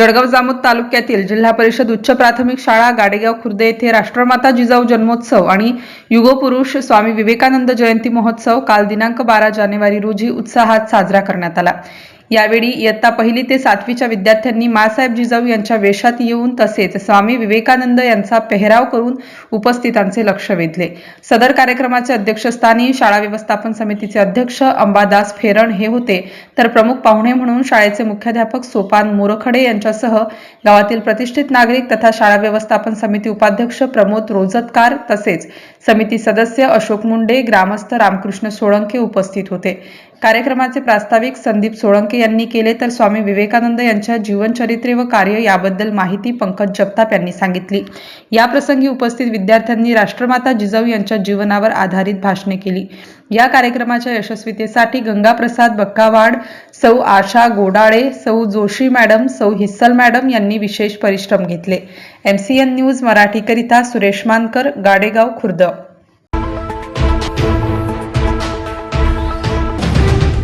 जळगाव जामोद तालुक्यातील जिल्हा परिषद उच्च प्राथमिक शाळा गाडेगाव खुर्द येथे राष्ट्रमाता जिजाऊ जन्मोत्सव आणि युगपुरुष स्वामी विवेकानंद जयंती महोत्सव काल दिनांक बारा जानेवारी रोजी उत्साहात साजरा करण्यात आला. यावेळी इयत्ता पहिली ते सातवीच्या विद्यार्थ्यांनी मासाहेब जिजाऊ यांच्या वेशात येऊन तसेच स्वामी विवेकानंद यांचा पेहराव करून उपस्थितांचे लक्ष वेधले. सदर कार्यक्रमाचे अध्यक्षस्थानी शाळा व्यवस्थापन समितीचे अध्यक्ष अंबादास फेरण हे होते. तर प्रमुख पाहुणे म्हणून शाळेचे मुख्याध्यापक सोपान मोरखडे यांच्या यांच्यासह गावातील प्रतिष्ठित नागरिक तथा शाळा व्यवस्थापन समिती उपाध्यक्ष प्रमोद रोजतकार तसेच समिती सदस्य अशोक मुंडे ग्रामस्थ रामकृष्ण सोळंके उपस्थित होते. कार्यक्रमाचे प्रास्ताविक संदीप सोळंके यांनी केले तर स्वामी विवेकानंद यांच्या जीवनचरित्रे व कार्य याबद्दल माहिती पंकज जगताप यांनी सांगितली. याप्रसंगी उपस्थित विद्यार्थ्यांनी राष्ट्रमाता जिजाऊ यांच्या जीवनावर आधारित भाषणे केली. या कार्यक्रमाच्या यशस्वीतेसाठी गंगाप्रसाद बक्कावाड सौ आशा गोडाळे सौ जोशी मॅडम सौ हिस्सल मॅडम यांनी विशेष परिश्रम घेतले. एम सी एन न्यूज मराठीकरिता सुरेश मानकर गाडेगाव खुर्द.